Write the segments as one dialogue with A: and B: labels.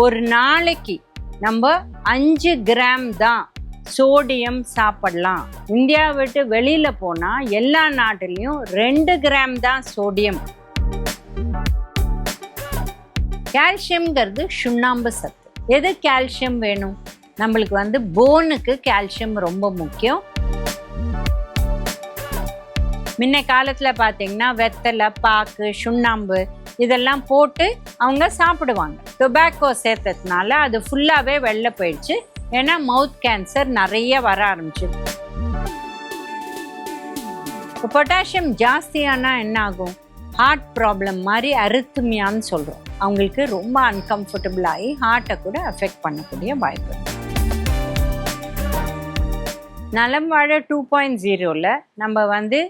A: ஒரு நாளைக்கு நம்ம அஞ்சு கிராம் தான் சோடியம் சாப்பிடலாம். இந்தியா விட்டு வெளியில போனா எல்லா நாட்டிலையும் ரெண்டு கிராம் தான் சோடியம். கால்சியம்ங்கிறது சுண்ணாம்பு சத்து. எது கால்சியம் வேணும்? நம்மளுக்கு வந்து போனுக்கு கால்சியம் ரொம்ப முக்கியம். முன்ன காலத்தில் பார்த்தீங்கன்னா வெத்தலை பாக்கு சுண்ணாம்பு இதெல்லாம் போட்டு அவங்க சாப்பிடுவாங்க. டொபாக்கோ சேர்த்ததுனால அது ஃபுல்லாகவே வெளில போயிடுச்சு. ஏன்னா மவுத் கேன்சர் நிறைய வர ஆரம்பிச்சு பொட்டாசியம் ஜாஸ்தியானா என்ன ஆகும்? ஹார்ட் ப்ராப்ளம் மாதிரி அரித்துமியான்னு சொல்கிறோம் அவங்களுக்கு ரொம்ப அன்கம்ஃபர்டபுள் ஆகி ஹார்ட்டை கூட அஃபெக்ட் பண்ணக்கூடிய வாய்ப்பு நலம் வாழ டூ பாயிண்ட் ஜீரோவில் நம்ம வந்து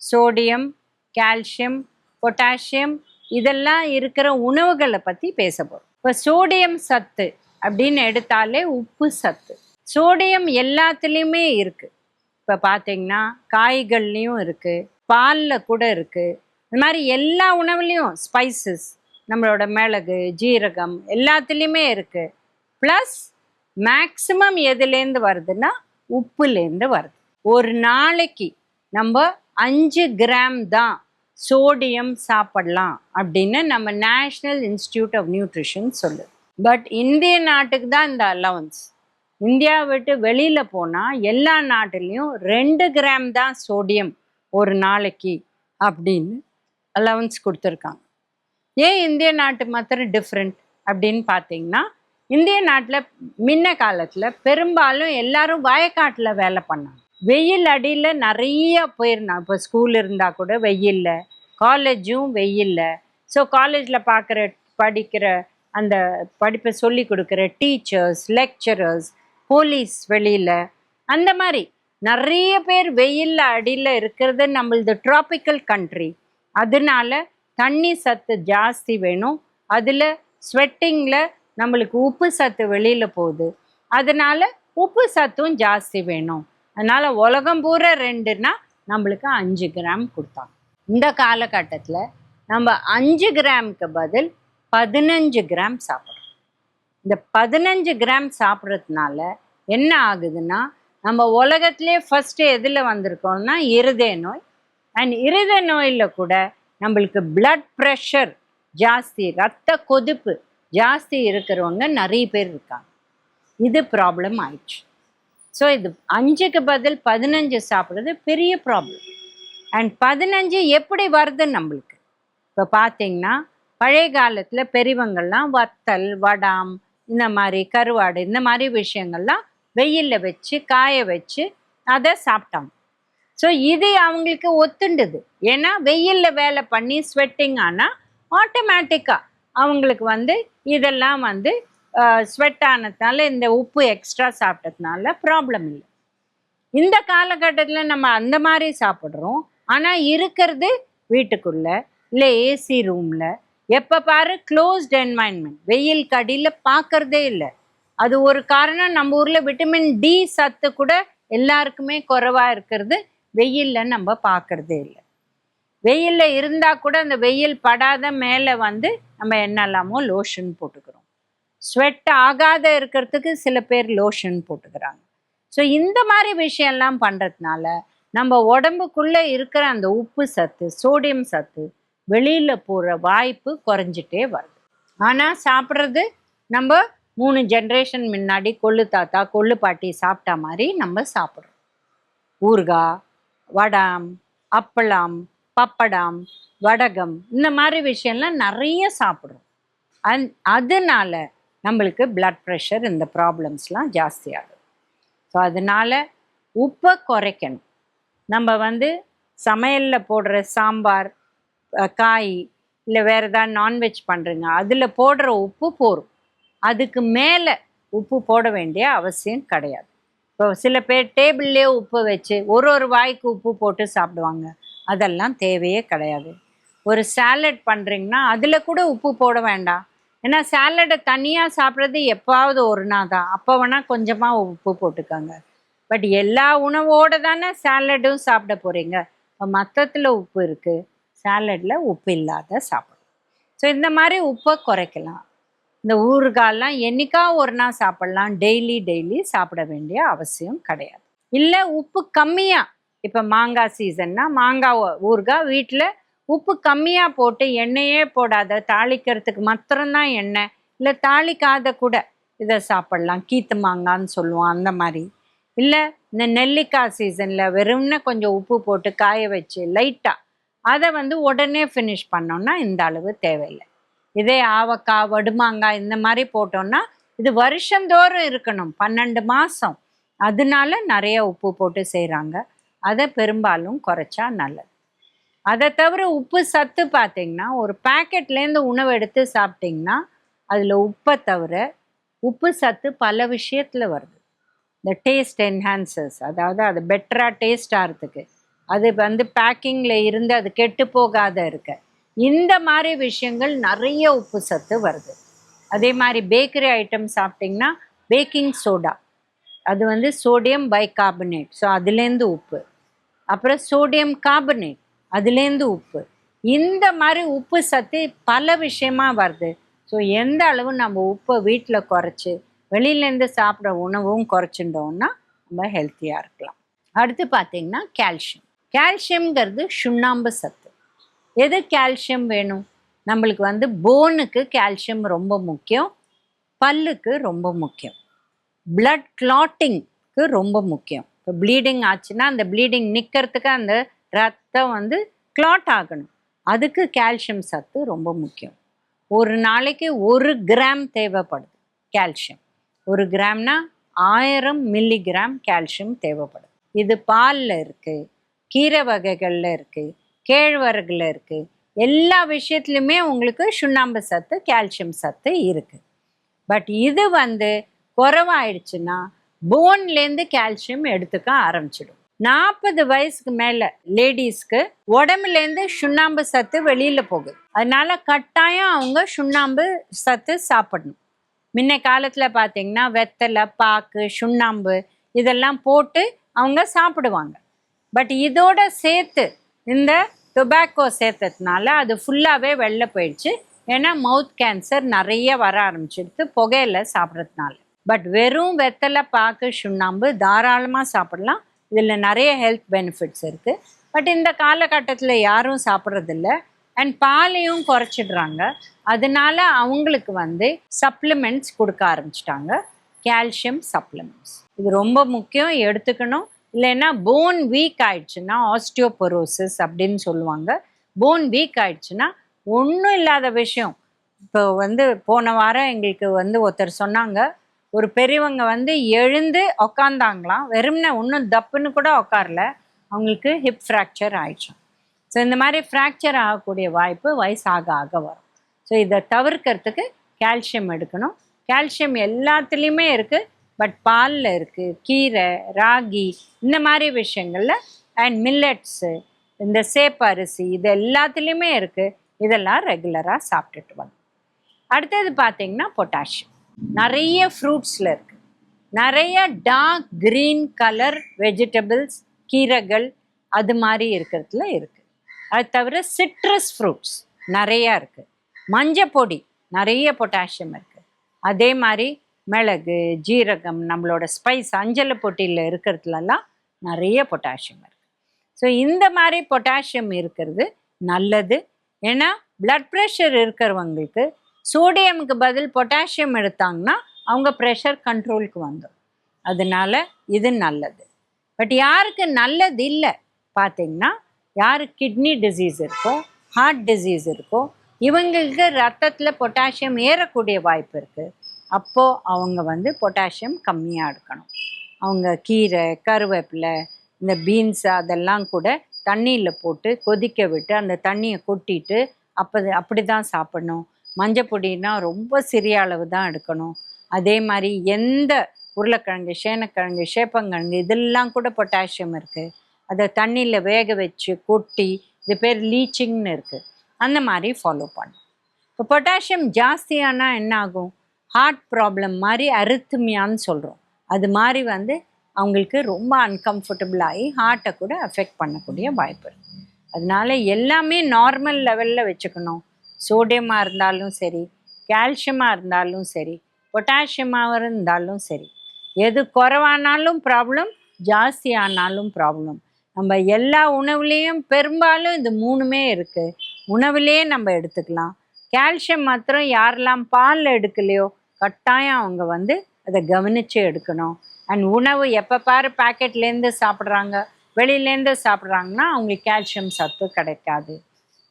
A: சோடியம் கால்சியம் பொட்டாசியம் இதெல்லாம் இருக்கிற உணவுகளை பற்றி பேச போகிறோம் இப்போ சோடியம் சத்து அப்படின்னு எடுத்தாலே உப்பு சத்து. சோடியம் எல்லாத்துலேயுமே இருக்குது இப்போ பார்த்தீங்கன்னா காய்கள்லேயும் இருக்குது பாலில் கூட இருக்குது இந்த மாதிரி எல்லா உணவுலேயும் ஸ்பைசஸ் நம்மளோட மிளகு ஜீரகம் எல்லாத்துலேயுமே இருக்குது ப்ளஸ் மேக்ஸிமம் எதுலேருந்து வருதுன்னா உப்புலேருந்து வருது. ஒரு நாளைக்கு நம்ம அஞ்சு கிராம் தான் சோடியம் சாப்பிடலாம் அப்படின்னு நம்ம நேஷ்னல் இன்ஸ்டியூட் ஆஃப் நியூட்ரிஷன் சொல்லுது. பட் இந்திய நாட்டுக்கு தான் இந்த அலவன்ஸ் இந்தியா விட்டு வெளியில் போனால் எல்லா நாட்டிலையும் ரெண்டு கிராம் தான் சோடியம் ஒரு நாளைக்கு அப்படின்னு அலவன்ஸ் கொடுத்துருக்காங்க. ஏன் இந்திய நாட்டு மாத்திரம் டிஃப்ரெண்ட் அப்படின்னு பார்த்தீங்கன்னா இந்திய நாட்டில் முன்ன காலத்தில் பெரும்பாலும் எல்லாரும் வயக்காட்டில் வேலை பண்ணாங்க. வெயில் அடியில் நிறைய போயிருந்தான் இப்போ ஸ்கூல் இருந்தால் கூட வெயிலில் காலேஜும் வெயிலில். ஸோ காலேஜில் பார்க்குற படிக்கிற அந்த படிப்பை சொல்லி கொடுக்குற டீச்சர்ஸ் லெக்சரர்ஸ் போலீஸ் வெளியில் அந்த மாதிரி நிறைய பேர் வெயிலில் அடியில் இருக்கிறது நம்மளது ட்ராபிக்கல் கண்ட்ரி அதனால தண்ணி சத்து ஜாஸ்தி வேணும். அதில் ஸ்வெட்டிங்கில் நம்மளுக்கு உப்பு சத்து வெளியில் போகுது. அதனால உப்பு சத்தும் ஜாஸ்தி வேணும். அதனால உலகம் பூரா ரெண்டுன்னா நம்மளுக்கு அஞ்சு கிராம் கொடுத்தாங்க. இந்த காலகட்டத்தில் நம்ம அஞ்சு கிராமுக்கு பதில் பதினஞ்சு கிராம் சாப்பிட்றோம். இந்த பதினஞ்சு கிராம் சாப்பிட்றதுனால என்ன ஆகுதுன்னா நம்ம உலகத்திலே ஃபஸ்ட்டு எதில் வந்திருக்கோம்னா இருதய நோய். அண்ட் இருதய நோயில் கூட நம்மளுக்கு பிளட் ப்ரெஷர் ஜாஸ்தி ரத்த கொதிப்பு ஜாஸ்தி இருக்கிறவங்க நிறைய பேர் இருக்காங்க. இது ப்ராப்ளம் ஆயிடுச்சு. ஸோ இது அஞ்சுக்கு பதில் பதினஞ்சு சாப்பிட்றது பெரிய ப்ராப்ளம் அண்ட் பதினஞ்சு எப்படி வருது நம்மளுக்கு? இப்போ பார்த்தீங்கன்னா பழைய காலத்தில் பெரியவங்கள்லாம் வத்தல் வடாம் இந்த மாதிரி கருவாடு இந்த மாதிரி விஷயங்கள்லாம் வெயிலில் வச்சு காய வச்சு அதை சாப்பிட்டாங்க. ஸோ இது அவங்களுக்கு ஒத்துண்டுது. ஏன்னா வெயிலில் வேலை பண்ணி ஸ்வெட்டிங் ஆனால் ஆட்டோமேட்டிக்காக அவங்களுக்கு வந்து இதெல்லாம் வந்து ஸ்வெட் ஆனதுனால இந்த உப்பு எக்ஸ்ட்ரா சாப்பிட்டதுனால ப்ராப்ளம் இல்லை. இந்த காலகட்டத்தில் நம்ம அந்த மாதிரி சாப்பிட்றோம். ஆனால் இருக்கிறது வீட்டுக்குள்ள இல்லை ஏசி ரூமில் எப்போ பாரு க்ளோஸ்ட் என்வாயன்மெண்ட் வெயில் கடியில் பார்க்கறதே இல்லை. அது ஒரு காரணம் நம்ம ஊரில் விட்டமின் டி சத்து கூட எல்லாருக்குமே குறைவாக இருக்கிறது. வெயிலில் நம்ம பார்க்கறதே இல்லை. வெயிலில் இருந்தால் கூட அந்த வெயில் படாத மேலே வந்து நம்ம என்னெல்லாமோ லோஷன் போட்டுக்கிறோம். ஸ்வெட் ஆகாத இருக்கிறதுக்கு சில பேர் லோஷன் போட்டுக்கிறாங்க. ஸோ இந்த மாதிரி விஷயம்லாம் பண்ணுறதுனால நம்ம உடம்புக்குள்ளே இருக்கிற அந்த உப்பு சத்து சோடியம் சத்து வெளியில் போகிற வாய்ப்பு குறைஞ்சிட்டே வருது. ஆனால் சாப்பிட்றது நம்ம மூணு ஜென்ரேஷன் முன்னாடி கொள்ளு தாத்தா கொள்ளு பாட்டி சாப்பிட்டா மாதிரி நம்ம சாப்பிட்றோம். ஊறுகாய் வடாம் அப்பளம் பப்படம் வடகம் இந்த மாதிரி விஷயம்லாம் நிறைய சாப்பிட்றோம். அந் அதனால நம்மளுக்கு பிளட் ப்ரெஷர் இந்த ப்ராப்ளம்ஸ்லாம் ஜாஸ்தியாகும் ஸோ அதனால உப்பை குறைக்கணும். நம்ம வந்து சமையலில் போடுற சாம்பார் காய் இல்லை வேறு ஏதாவது நான்வெஜ் பண்ணுறீங்க அதில் போடுற உப்பு போகும் அதுக்கு மேலே உப்பு போட வேண்டிய அவசியம் கிடையாது. இப்போ சில பேர் டேபிள்லேயே உப்பு வச்சு ஒரு ஒரு வாய்க்கு உப்பு போட்டு சாப்பிடுவாங்க. அதெல்லாம் தேவையே கிடையாது. ஒரு சாலட் பண்ணுறீங்கன்னா அதில் கூட உப்பு போட வேண்டாம். ஏன்னா சாலடை தனியாக சாப்பிட்றது எப்பாவது ஒரு நாள் தான். அப்போ வேணால் கொஞ்சமாக உப்பு போட்டுக்கோங்க. பட் எல்லா உணவோடு தானே சாலடும் சாப்பிட போகிறீங்க இப்போ மற்றத்தில் உப்பு இருக்குது சாலடில் உப்பு இல்லாத சாப்பிடும் ஸோ இந்த மாதிரி உப்பை குறைக்கலாம். இந்த ஊறுகாலாம் என்னைக்கா ஒரு நாள் சாப்பிட்லாம். டெய்லி டெய்லி சாப்பிட வேண்டிய அவசியம் கிடையாது. இல்லை உப்பு கம்மியாக இப்போ மாங்காய் சீசன்னா மாங்காய் ஊறுகாய் வீட்டில் உப்பு கம்மியாக போட்டு எண்ணெயே போடாத தாளிக்கிறதுக்கு மாத்திரம்தான் எண்ணெய். இல்லை தாளிக்காத கூட இதை சாப்பிட்லாம். கீத்து மாங்கான்னு சொல்லுவோம் அந்த மாதிரி. இல்லை இந்த நெல்லிக்காய் சீசனில் வெறும்னு கொஞ்சம் உப்பு போட்டு காய வச்சு லைட்டாக அதை வந்து உடனே ஃபினிஷ் பண்ணோன்னா இந்த அளவு தேவையில்லை. இதே ஆவக்காய் வடுமாங்காய் இந்த மாதிரி போட்டோம்னா இது வருஷந்தோறும் இருக்கணும் பன்னெண்டு மாதம் அதனால நிறைய உப்பு போட்டு செய்கிறாங்க அதை பெரும்பாலும் குறைச்சா நல்லது. அதை தவிர உப்பு சத்து பார்த்தீங்கன்னா ஒரு பேக்கெட்லேருந்து உணவு எடுத்து சாப்பிட்டிங்கன்னா அதில் உப்பை தவிர உப்பு சத்து பல விஷயத்தில் வருது. இந்த டேஸ்ட் என்ஹான்சர்ஸ் அதாவது அது பெட்டராக டேஸ்ட் ஆகிறதுக்கு அது வந்து பேக்கிங்கில் இருந்து அது கெட்டு போகாத இருக்க. இந்த மாதிரி விஷயங்கள் நிறைய உப்பு சத்து வருது. அதே மாதிரி பேக்கரி ஐட்டம் சாப்பிட்டிங்கன்னா பேக்கிங் சோடா அது வந்து சோடியம் பைகார்பனேட் ஸோ அதுலேருந்து உப்பு. அப்புறம் சோடியம் கார்பனேட் அதுலேருந்து உப்பு. இந்த மாதிரி உப்பு சத்து பல விஷயமா வருது. ஸோ எந்த அளவு நம்ம உப்பை வீட்டில் குறைச்சி வெளியிலேருந்து சாப்பிட்ற உணவும் குறைச்சிட்டோம்னா நம்ம ஹெல்த்தியாக இருக்கலாம். அடுத்து பார்த்தீங்கன்னா கால்சியம் கால்சியம்ங்கிறது சுண்ணாம்பு சத்து. எது கால்சியம் வேணும்? நம்மளுக்கு வந்து போனுக்கு கால்சியம் ரொம்ப முக்கியம். பல்லுக்கு ரொம்ப முக்கியம். பிளட் கிளாட்டிங்க்கு ரொம்ப முக்கியம். இப்போ ப்ளீடிங் ஆச்சுன்னா அந்த ப்ளீடிங் நிற்கிறதுக்கு அந்த ரத்தம் வந்து கிளாட் ஆகணும். அதுக்கு கால்சியம் சத்து ரொம்ப முக்கியம். ஒரு நாளைக்கு ஒரு கிராம் தேவைப்படுது கால்சியம் ஒரு கிராம்னா ஆயிரம் மில்லிகிராம் கால்சியம் தேவைப்படுது. இது பாலில் இருக்குது கீரை வகைகளில் இருக்குது கேழ்வரகுல இருக்குது எல்லா விஷயத்துலையுமே உங்களுக்கு சுண்ணாம்பு சத்து கால்சியம் சத்து இருக்குது பட் இது வந்து குறவாயிடுச்சுன்னா போன்லேருந்து கால்சியம் எடுத்துக்க ஆரம்பிச்சிடும். நாற்பது வயசுக்கு மேலே லேடிஸ்க்கு உடம்புலேருந்து சுண்ணாம்பு சத்து வெளியில் போகுது. அதனால கட்டாயம் அவங்க சுண்ணாம்பு சத்து சாப்பிடணும். முன்ன காலத்தில் பார்த்தீங்கன்னா வெத்தலை பாக்கு சுண்ணாம்பு இதெல்லாம் போட்டு அவங்க சாப்பிடுவாங்க. பட் இதோட சேர்த்து இந்த டொபாக்கோ சேர்த்ததுனால அது ஃபுல்லாகவே வெளில போயிடுச்சு. ஏன்னா மவுத் கேன்சர் நிறைய வர ஆரம்பிச்சிடுது புகையில சாப்பிட்றதுனால. பட் வெறும் வெத்தலை பாக்கு சுண்ணாம்பு தாராளமாக சாப்பிடலாம். இதில் நிறைய ஹெல்த் பெனிஃபிட்ஸ் இருக்குது பட் இந்த காலகட்டத்தில் யாரும் சாப்பிட்றதில்ல. அண்ட் பாலையும் குறைச்சிடுறாங்க. அதனால அவங்களுக்கு வந்து சப்ளிமெண்ட்ஸ் கொடுக்க ஆரம்பிச்சிட்டாங்க. கால்சியம் சப்ளிமெண்ட்ஸ் இது ரொம்ப முக்கியம். எடுத்துக்கணும். இல்லைன்னா போன் வீக் ஆயிடுச்சுன்னா ஆஸ்டியோபொரோசிஸ் அப்படின்னு சொல்லுவாங்க. போன் வீக் ஆயிடுச்சுன்னா ஒன்றும் இல்லாத விஷயம். இப்போ வந்து போன வாரம் எங்களுக்கு வந்து ஒருத்தர் சொன்னாங்க. ஒரு பெரியவங்க வந்து எழுந்து உக்காந்தாங்களாம். வெறும்னே ஒன்றும் தப்புன்னு கூட உக்காரல. அவங்களுக்கு ஹிப் ஃப்ராக்சர் ஆயிடுச்சு. ஸோ இந்த மாதிரி ஃப்ராக்சர் ஆகக்கூடிய வாய்ப்பு வயசாக ஆக வரும். ஸோ இதை தவிர்க்கிறதுக்கு கால்சியம் எடுக்கணும். கால்சியம் எல்லாத்துலேயுமே இருக்குது பட் பாலில் இருக்குது கீரை ராகி இந்த மாதிரி விஷயங்களில் அண்ட் மில்லட்ஸு இந்த சேப்பரிசி இது எல்லாத்துலேயுமே இருக்குது இதெல்லாம் ரெகுலராக சாப்பிட்டுட்டு வரணும். அடுத்தது பார்த்தீங்கன்னா பொட்டாசியம் நிறைய ஃப்ரூட்ஸில் இருக்குது நிறைய டார்க் க்ரீன் கலர் வெஜிடபிள்ஸ் கீரைகள் அது மாதிரி இருக்கிறதுல இருக்குது அது தவிர சிட்ரஸ் ஃப்ரூட்ஸ் நிறையா இருக்குது மஞ்சப்பொடி நிறைய பொட்டாசியம் இருக்குது அதே மாதிரி மிளகு ஜீரகம் நம்மளோட ஸ்பைஸ் அஞ்சலை பொட்டியில் இருக்கிறதுலலாம் நிறைய பொட்டாசியம் இருக்குது ஸோ இந்த மாதிரி பொட்டாசியம் இருக்கிறது நல்லது. ஏன்னா பிளட் ப்ரெஷர் இருக்கிறவங்களுக்கு சோடியமுக்கு பதில் பொட்டாசியம் எடுத்தாங்கன்னா அவங்க ப்ரெஷர் கண்ட்ரோலுக்கு வந்துடும் அதனால இது நல்லது. பட் யாருக்கு நல்லது இல்லை பார்த்தீங்கன்னா யாருக்கு கிட்னி டிசீஸ் இருக்கோ ஹார்ட் டிசீஸ் இருக்கோ இவங்களுக்கு ரத்தத்தில் பொட்டாசியம் ஏறக்கூடிய வாய்ப்பு இருக்குது அப்போது அவங்க வந்து பொட்டாசியம் கம்மியாக எடுக்கணும். அவங்க கீரை கருவேப்பிலை இந்த பீன்ஸ் அதெல்லாம் கூட தண்ணியில் போட்டு கொதிக்க விட்டு அந்த தண்ணியை கொட்டிட்டு அப்போ அப்படி தான் சாப்பிடணும். மஞ்சப்பொடினா ரொம்ப சிறிய அளவு தான் எடுக்கணும். அதே மாதிரி எந்த உருளைக்கிழங்கு சேனக்கிழங்கு சேப்பங்கிழங்கு இதெல்லாம் கூட பொட்டாசியம் இருக்குது அதை தண்ணியில் வேக வச்சு கொட்டி இது பேர் லீச்சிங்னு இருக்குது அந்த மாதிரி ஃபாலோ பண்ணும் இப்போ பொட்டாசியம் ஜாஸ்தியானால் என்ன ஆகும் ஹார்ட் ப்ராப்ளம் மாதிரி அரித்துமியான்னு சொல்கிறோம் அது மாதிரி வந்து அவங்களுக்கு ரொம்ப uncomfortable ஆகி ஹார்ட்டை கூட அஃபெக்ட் பண்ணக்கூடிய வாய்ப்பு இருக்குது அதனால எல்லாமே நார்மல் லெவலில் வச்சுக்கணும். சோடியமாக இருந்தாலும் சரி கால்சியமாக இருந்தாலும் சரி பொட்டாசியமாக இருந்தாலும் சரி. எது குறைவானாலும் ப்ராப்ளம் ஜாஸ்தியானாலும் ப்ராப்ளம் நம்ம எல்லா உணவுலேயும் பெரும்பாலும் இது மூணுமே இருக்குது உணவுலேயே நம்ம எடுத்துக்கலாம். கால்சியம் மாத்திரம் யாரெல்லாம் பாலில் எடுக்கலையோ கட்டாயம் அவங்க வந்து அதை கவனித்து எடுக்கணும். அண்ட் உணவு எப்போ பாரு பாக்கெட்லேருந்து சாப்பிட்றாங்க வெளியிலேருந்து சாப்பிட்றாங்கன்னா அவங்களுக்கு கால்சியம் சத்து கிடைக்காது.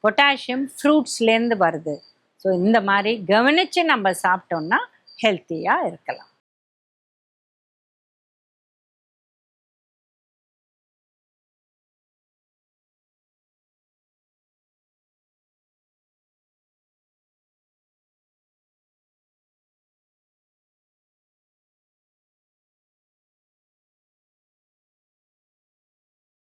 A: பொட்டாசியம் ஃப்ரூட்ஸ்லேருந்து வருது. ஸோ இந்த மாதிரி கவனித்து நம்ம சாப்பிட்டோம்னா ஹெல்த்தியாக இருக்கலாம்.